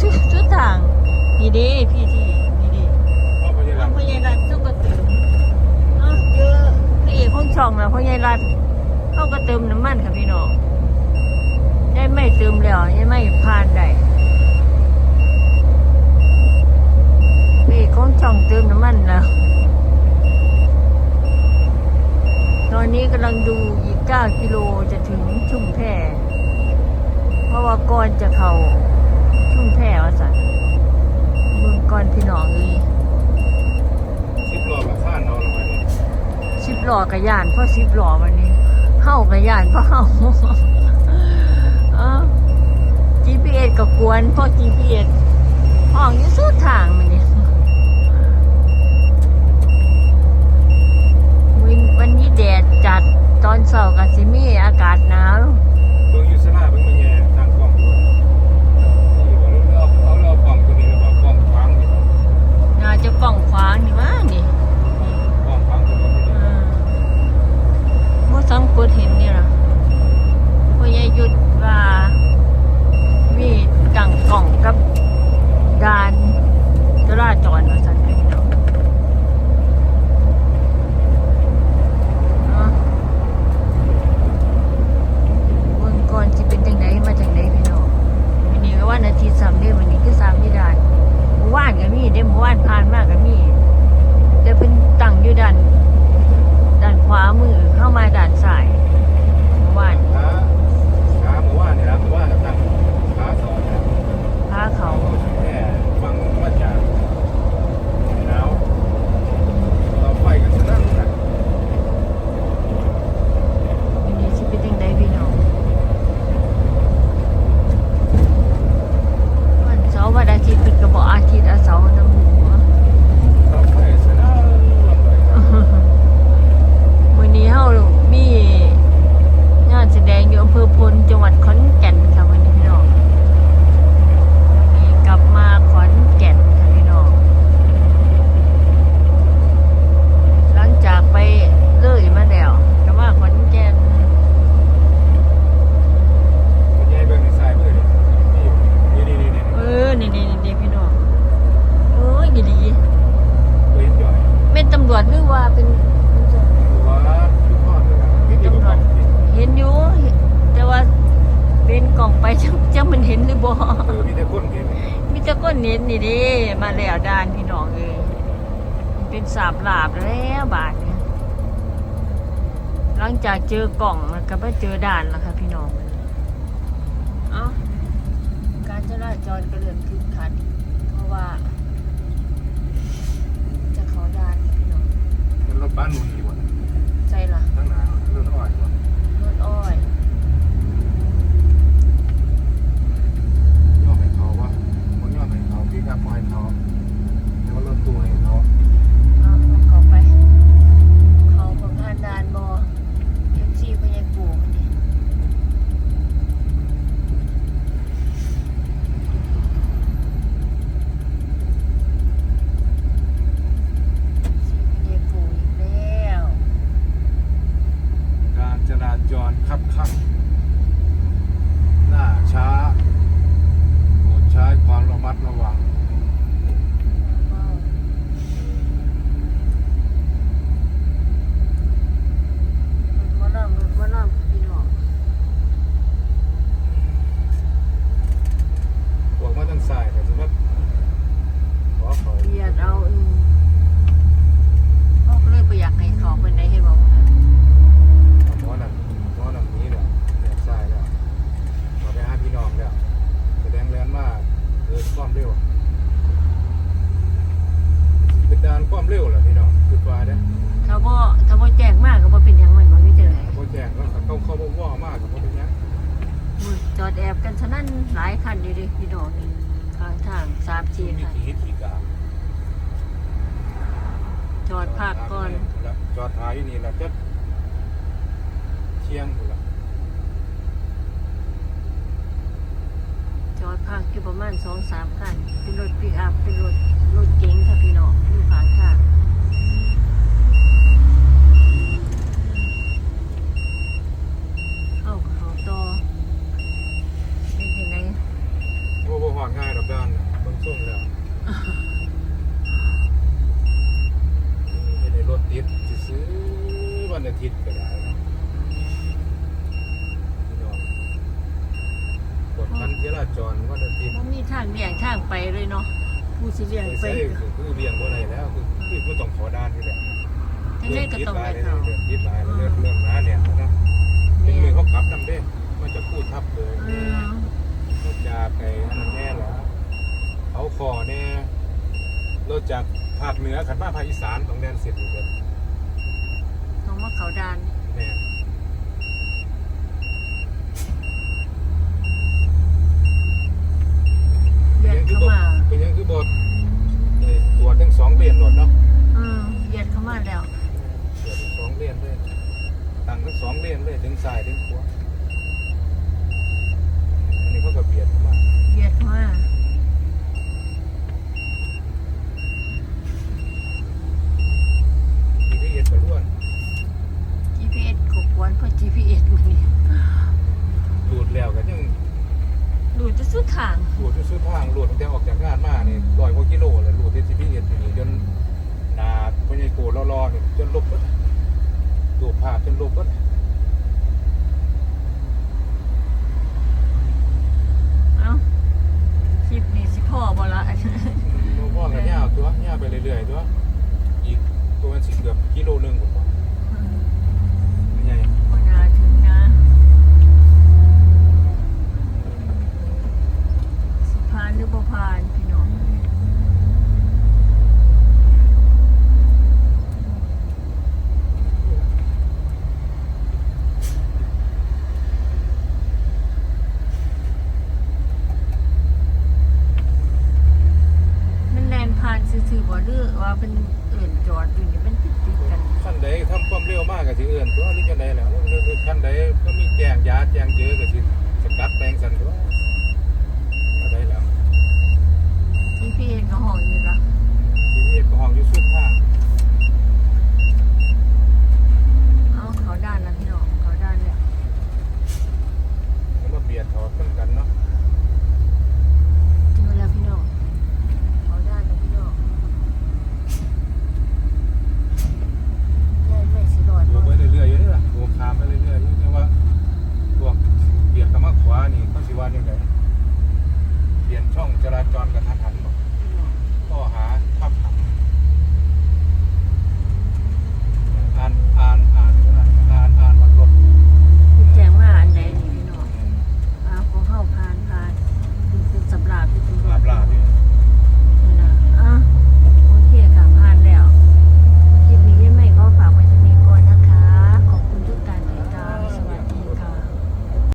ชุดชุดทางนี่เดิพี่ที่นี่เดิพ่อพยาเอายามพ่อใหญ่รัดเขาก็เติมเอาเจอพระเอกของช่องแล้วพ่อใหญ่รัดเขาก็เติมน้ำมันค่ะพี่น้องยายไม่เติมแล้วยายไม่ผ่านได้พระเอกของช่องเติมน้ำมันแล้วตอนนี้กำลังดูอีก 9 กิโลจะถึงชุ่มแพเพราะว่าก่อนจะเข้า ชุ่มแพว่าสันเมืองก่อนพี่น้องเลยสิบรอบกับข้านนอนลงไปนี่สิบหล่อกระยานเพราะสิบหล่อวันนี้เข้ากระยานเพราะเข้าเอ้า GPS ก็กวนเพราะ GPS ห้องอยี่สุดทางมันนี่วันวันนี้แดดจัดตอนเช้ากับสิมีอากาศหนาว นเห็นนี่ดิมาแล้วด้านพี่น้องเอ้ยเป็นสาบลาบแล้วบาทเนี่ยหลังจากเจอกล่องแล้วก็ไปเจอด่านแล้วค่ะพี่น้องเอ้าการจราจรก็เริ่มคึกคักเพราะว่า จะเขาด่านพี่น้องมันรถบ้านหนุ่มดีกว่าใจล่ะ ทั้งหนาวเรื่องอ่อยว่าร ถอ้อย ย่อให้เขาว่ามันย่อให้เขาพี่กับให้เขาแล้วก็รถตู้ให้เขา เอาเขาไป เขาเพิ่งผ่านด่านบอเอฟซีพญายปู่มันนี่ซีพญายปู่อีกแล้ว การจราจรคับขันหน้าช้าโปรดใช้ความระมัดระวัง ว้าวรถมาล่ำรถมาล่ำพี่น้อง พวกมาตั้งสายแต่สมมติขอเขา เหยียดเอาอืมเขาก็เลยไปอยากให้เขาเป็นได้ให้บอกว่า หมอนั่นหมอนั่นนี้แล้วแยกสายแล้วขอไปหาพี่น้องแล้วแสดงแลนมากเกิดความเร็วเป็นดานความ เร็วเหรอพี่น้องคือว่าเด้ถ้าบ่ถ้าบ่แจ้งมากก็บ่เป็นหยังมันบ่มีจังไดพอแจ้งก็เขาเขาบอกว่ามากกับพวกนี้มื้อจอดแอบกันฉะนั้นหลายคันอยู่ดิพี่น้องนี่ข้างทาง3ที่4มีคันขีดขีกาจอดพักก่อน จอดท้ายอยู่นี่แหละจะเที่ยงกูละ พักอยู่ประมาณสองสามคัน เป็นรถปีกอัพเป็นรถรถเก๋งค่ะพี่น้องอยู่ข้างค่ะเอ้าขาต่อเป็นยังไงโอ้โหหอดง่ายรับด้านต้องส่งแล้วไม่ได้รถติดจะซื้อวันอาทิตย์ก็ได้ มันเจราจรวันอาทิตย์มันมีทางเลี่ยงทางไปเลยเนาะผู้สิเลี่ยงไปใช่คือคือเลี้ยงบ่ไรแล้วคือคือต้องขอด้านนี่แหละทั้งนี้ก็ต้องไปเขายึดหลายเรื่องน้าเนี่ยนะเป็นมือเขากลับนำเด้มันจะพูดทับเลยพูจะไปนั่นแน่หรอเขาขอเนี่ยรถจากภาคเหนือขันมาภาคอีสานของแดนเสร็จอยู่เลยต้องมาเขาดาน หลุดซื้อทางหลุดตั้งแต่ออกจากงานมานี่ร้อยกว่ากิโลเลยหลุดที่พีเอสนี่จนหนาพญายโกรอๆนี่จนลบก็ดูภาพจนลบก็เอ้าคลิปนี้สิพ่อบ่ละหลวงพ่อกันยาวตัวยาวไปเรื่อยๆตัวอีกตัวมันสิเกือบกิโลหนึงผมบอกมันใหญ่ บ่น่าถึงนะสิผ่านหรือ บ่ผ่านพี่น้องมันแลนผ่านซื่อๆบ่หรือว่าเป็นเอื่นจอดอยู่นี่มันติดติดกันขั้นใดทำความเร็วมากก็สิเอื่นตัวนี่จังใดแล้วขั้นใดก็มีแจงยาแจงเยอะก็สิสกัดแปลงสันตัว แอลกอฮอล์นี่ละที่นี่แอลกอฮอล์อยู่สุดค่ะ